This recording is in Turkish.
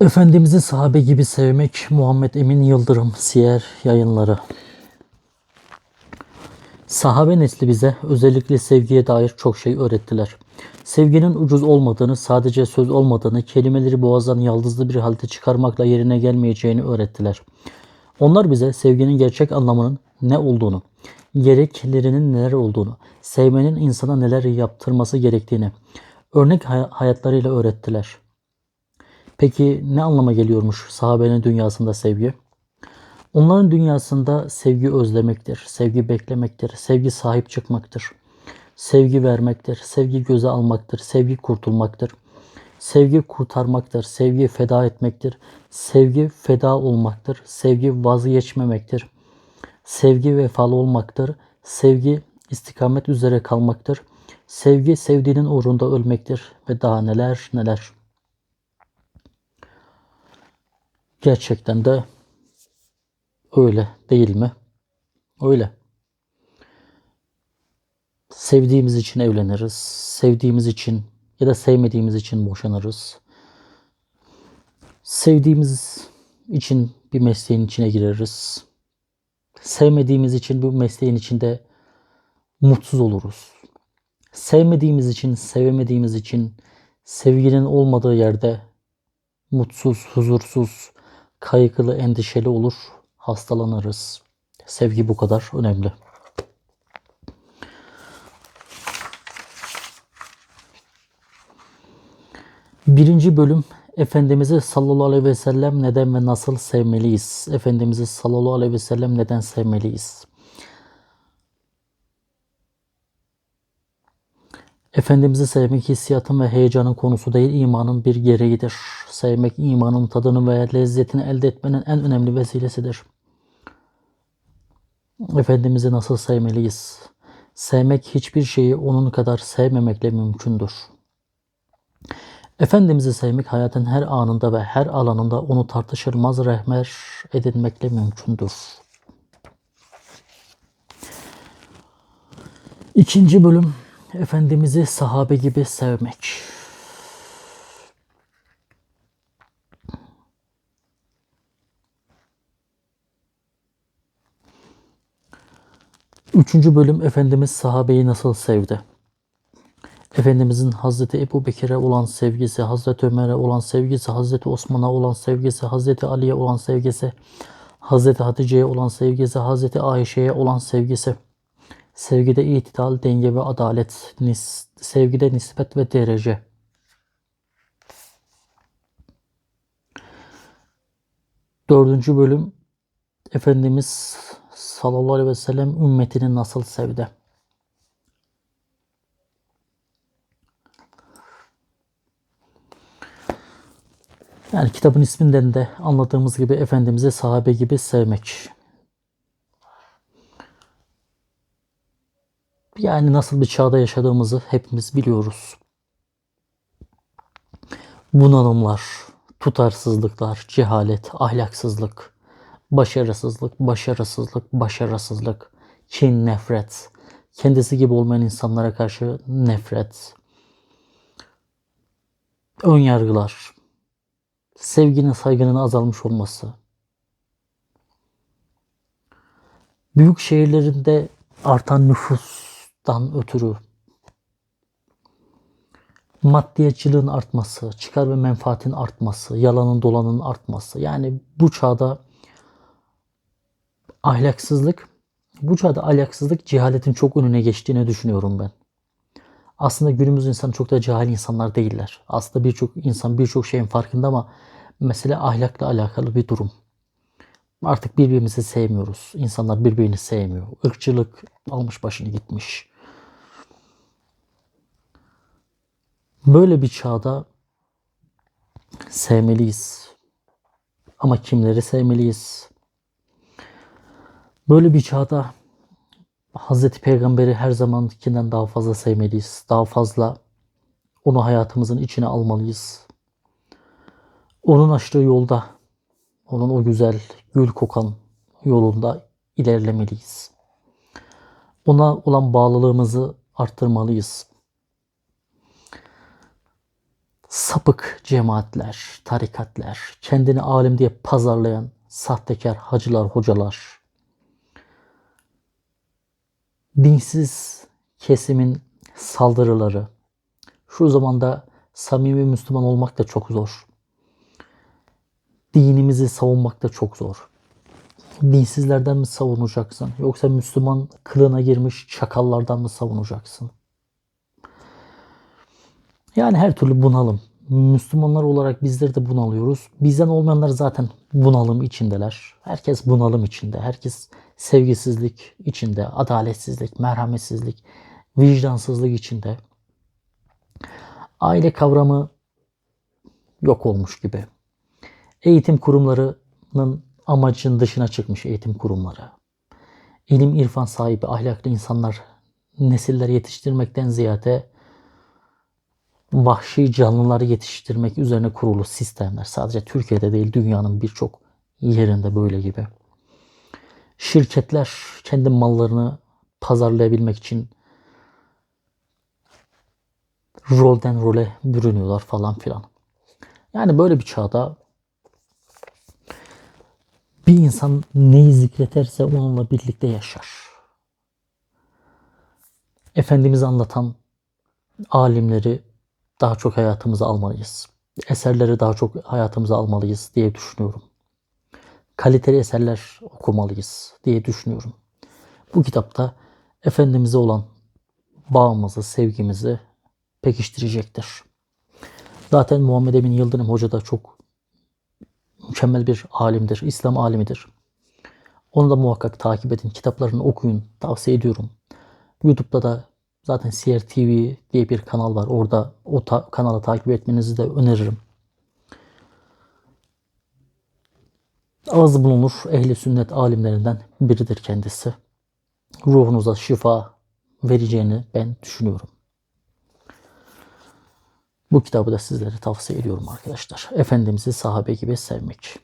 Efendimiz'i sahabe gibi sevmek Muhammed Emin Yıldırım Siyer Yayınları Sahabe nesli bize özellikle sevgiye dair çok şey öğrettiler. Sevginin ucuz olmadığını, sadece söz olmadığını, kelimeleri boğazdan yaldızlı bir halde çıkarmakla yerine gelmeyeceğini öğrettiler. Onlar bize sevginin gerçek anlamının ne olduğunu, gereklerinin neler olduğunu, sevmenin insana neler yaptırması gerektiğini örnek hay- hayatlarıyla öğrettiler. Peki ne anlama geliyormuş sahabenin dünyasında sevgi? Onların dünyasında sevgi özlemektir, sevgi beklemektir, sevgi sahip çıkmaktır, sevgi vermektir, sevgi göze almaktır, sevgi kurtulmaktır, sevgi kurtarmaktır, sevgi feda etmektir, sevgi feda olmaktır, sevgi vazgeçmemektir, sevgi vefalı olmaktır, sevgi istikamet üzere kalmaktır, sevgi sevdiğinin uğrunda ölmektir ve daha neler neler. Gerçekten de öyle değil mi? Öyle. Sevdiğimiz için evleniriz. Sevdiğimiz için ya da sevmediğimiz için boşanırız. Sevdiğimiz için bir mesleğin içine gireriz. Sevmediğimiz için bu mesleğin içinde mutsuz oluruz. Sevmediğimiz için, sevemediğimiz için sevginin olmadığı yerde mutsuz, huzursuz, kaygılı, endişeli olur, hastalanırız. Sevgi bu kadar önemli. Birinci bölüm Efendimiz'i sallallahu aleyhi ve sellem neden ve nasıl sevmeliyiz? Efendimiz'i sallallahu aleyhi ve sellem neden sevmeliyiz? Efendimiz'i sevmek hissiyatın ve heyecanın konusu değil, imanın bir gereğidir. Sevmek imanın tadını ve lezzetini elde etmenin en önemli vesilesidir. Efendimiz'i nasıl sevmeliyiz? Sevmek hiçbir şeyi onun kadar sevmemekle mümkündür. Efendimiz'i sevmek hayatın her anında ve her alanında onu tartışılmaz rehber edinmekle mümkündür. İkinci bölüm Efendimiz'i sahabe gibi sevmek. Üçüncü bölüm Efendimiz sahabeyi nasıl sevdi? Efendimizin Hazreti Ebu Bekir'e olan sevgisi, Hazreti Ömer'e olan sevgisi, Hazreti Osman'a olan sevgisi, Hazreti Ali'ye olan sevgisi, Hazreti Hatice'ye olan sevgisi, Hazreti Ayşe'ye olan sevgisi. Sevgide itidal, denge ve adalet, nis, sevgide nispet ve derece. Dördüncü bölüm Efendimiz sallallahu aleyhi ve sellem ümmetini nasıl sevdi? Yani kitabın isminden de anladığımız gibi Efendimiz'i sahabe gibi sevmek. Yani nasıl bir çağda yaşadığımızı hepimiz biliyoruz. Bunalımlar, tutarsızlıklar, cehalet, ahlaksızlık, başarısızlık, başarısızlık, başarısızlık, kin, nefret, kendisi gibi olmayan insanlara karşı nefret, ön yargılar, sevginin, saygının azalmış olması, büyük şehirlerinde artan nüfustan ötürü maddiyatçılığın artması, çıkar ve menfaatin artması, yalanın dolanın artması. Yani bu çağda ahlaksızlık, bu çağda ahlaksızlık cehaletin çok önüne geçtiğini düşünüyorum ben. Aslında günümüz insanı çok da cahil insanlar değiller. Aslında birçok insan birçok şeyin farkında ama mesele ahlakla alakalı bir durum. Artık birbirimizi sevmiyoruz. İnsanlar birbirini sevmiyor. Irkçılık almış başını gitmiş. Böyle bir çağda sevmeliyiz. Ama kimleri sevmeliyiz? Böyle bir çağda Hazreti Peygamber'i her zamankinden daha fazla sevmeliyiz. Daha fazla onu hayatımızın içine almalıyız. Onun açtığı yolda, onun o güzel, gül kokan yolunda ilerlemeliyiz. Ona olan bağlılığımızı arttırmalıyız. Sapık cemaatler, tarikatlar, kendini alim diye pazarlayan sahtekar hacılar, hocalar, dinsiz kesimin saldırıları, şu zamanda samimi Müslüman olmak da çok zor. Dinimizi savunmak da çok zor. Dinsizlerden mi savunacaksın? Yoksa Müslüman kılığına girmiş çakallardan mı savunacaksın? Yani her türlü bunalım. Müslümanlar olarak bizler de bunalıyoruz. Bizden olmayanlar zaten bunalım içindeler. Herkes bunalım içinde. Herkes sevgisizlik içinde, adaletsizlik, merhametsizlik, vicdansızlık içinde. Aile kavramı yok olmuş gibi. Eğitim kurumlarının amacın dışına çıkmış eğitim kurumları. İlim irfan sahibi ahlaklı insanlar nesiller yetiştirmekten ziyade vahşi canlıları yetiştirmek üzerine kurulu sistemler. Sadece Türkiye'de değil dünyanın birçok yerinde böyle gibi. Şirketler kendi mallarını pazarlayabilmek için rolden role bürünüyorlar falan filan. Yani böyle bir çağda bir insan neyi zikreterse onunla birlikte yaşar. Efendimiz'i anlatan alimleri daha çok hayatımıza almalıyız. Eserleri daha çok hayatımıza almalıyız diye düşünüyorum. Kaliteli eserler okumalıyız diye düşünüyorum. Bu kitapta Efendimiz'e olan bağımızı, sevgimizi pekiştirecektir. Zaten Muhammed Emin Yıldırım Hoca da çok mükemmel bir alimdir, İslam alimidir. Onu da muhakkak takip edin, kitaplarını okuyun, tavsiye ediyorum. YouTube'da da zaten Siyer TV diye bir kanal var. Orada o ta- kanalı takip etmenizi de öneririm. Az bulunur ehli sünnet alimlerinden biridir kendisi. Ruhunuza şifa vereceğini ben düşünüyorum. Bu kitabı da sizlere tavsiye ediyorum arkadaşlar. Efendimiz'i sahabe gibi sevmek.